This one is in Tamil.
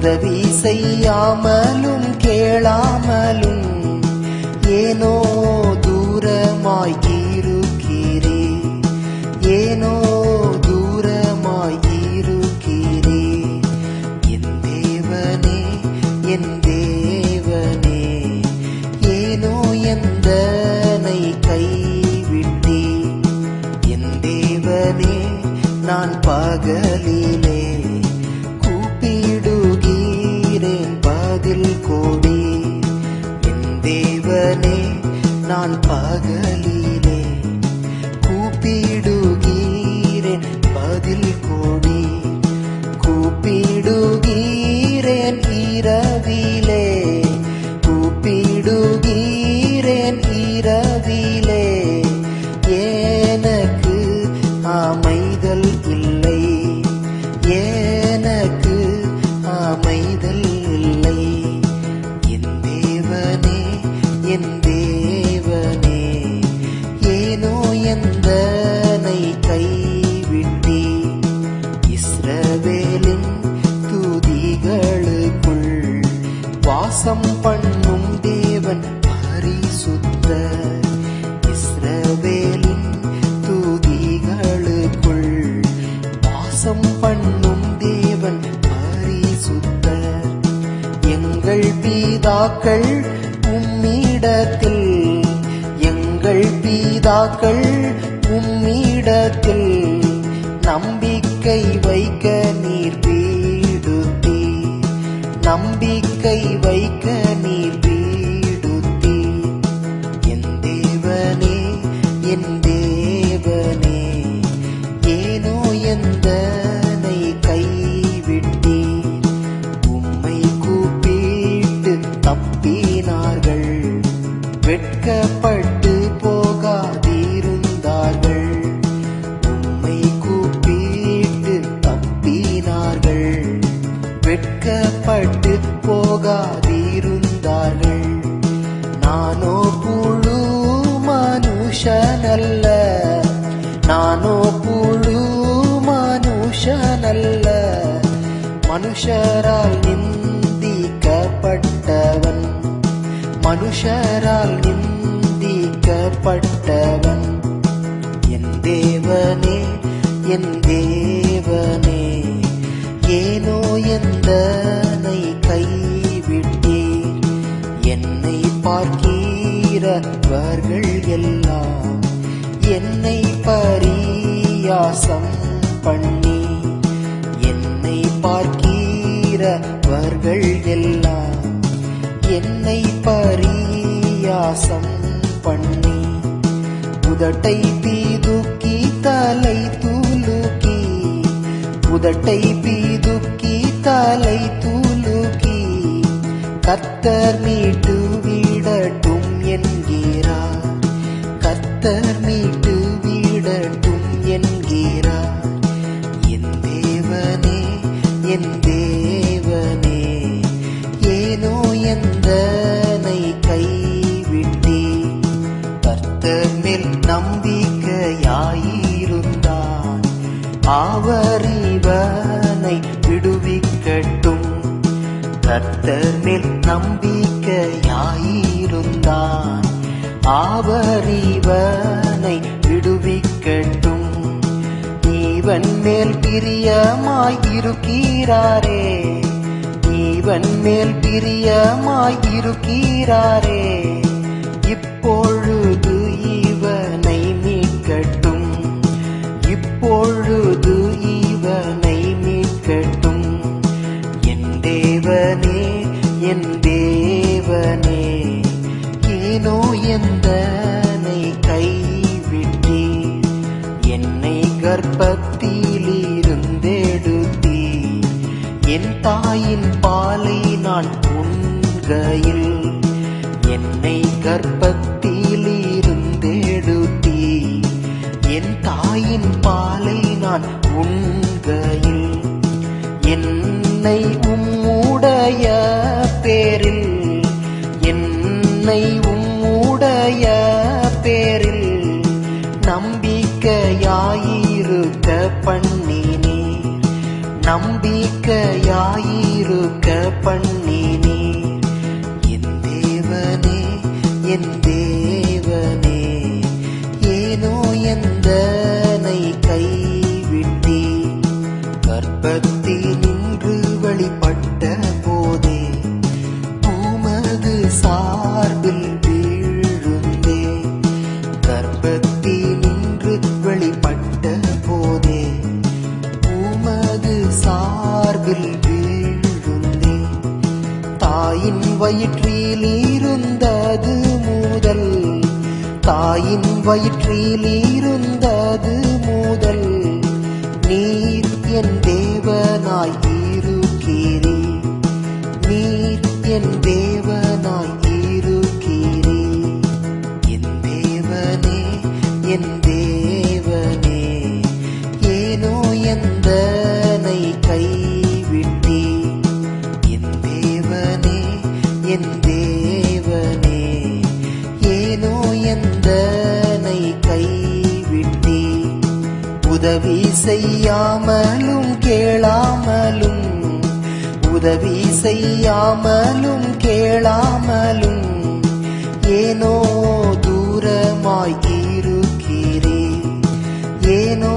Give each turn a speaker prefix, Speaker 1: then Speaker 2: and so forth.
Speaker 1: உதவி செய்யாமலும் கேளாமலும் ஏனோ தூரமாய் இருக்கிறே. ஏனோ தூரமாய் இருக்கிறே. என் தேவனே என் தேவனே ஏனோ எந்தனை கைவிட்டே. என் தேவனே நான் பகலிலே நான் இஸ்ரவேலின் துதிகளுக்குள் வாசம் பண்ணும் தேவன் பரிசுத்தர். எங்கள் பீதாக்கள் உம்மிடத்தில் எங்கள் பீதாக்கள் உம்மிடத்தில் நம்பிக்கை வைக்க பட்டு போகாதிருந்தார்கள். நானோ புழு மனுஷனல்ல. நானோ புழு மனுஷனல்ல. மனுஷரால் நிந்திக்கப்பட்டவன். மனுஷரால் நிந்திக்கப்பட்டவன். என் தேவனே என் தேவ எந்தனை கைவிட்டீர் என்னை பார்க்கிறவர்கள் எல்லாம் என்னை பரியாசம் பண்ணி என்னை பார்க்கிறவர்கள் எல்லாம் என்னை பரியாசம் பண்ணி உதட்டை பீதுக்கி தலை தூலுக்கி உதட்டை பீது தலை தூலுகி கத்தர் மீட்டு விடட்டும் என்கிறார். கத்தர் மீட்டு விடட்டும் என்கிறார். என் தேவனே என் தேவனே ஏனோ எந்தனை கைவிட்டே கர்த்தர் மேல் நம்பிக்கையாயிருந்தான். அவர் கர்த்தர் மேல் நம்பிக்கையாயிருந்தான் அவர் விடுவிக்கட்டும். இவன் மேல் பிரியமாயிருக்கிறாரே இவன் மேல் பிரியமாயிருக்கிறாரே இப்போ என்னை கர்ப்பத்தில் இருந்தெடுத்தி. என் தாயின் பாலை நான் உண்கையில் என்னை உம்முடைய பேரில் என்னை உம்முடைய பேரில் நம்பிக்கையாயிருக்க பண்ணினே. நம்பிக்கையாயிருக்க பண்ணினீர் சார்பில் வீழுந்தே தாயின் வயிற்றில் இருந்தது முதல். தாயின் வயிற்றில் இருந்தது முதல். நீர் என் தேவனாய் இருக்கிறீர் நீர் என் தேவன் உதவி செய்யாமலும் கேளாமலும். உதவி செய்யாமலும் கேளாமலும். ஏனோ தூரமாய் இருக்கிறே ஏனோ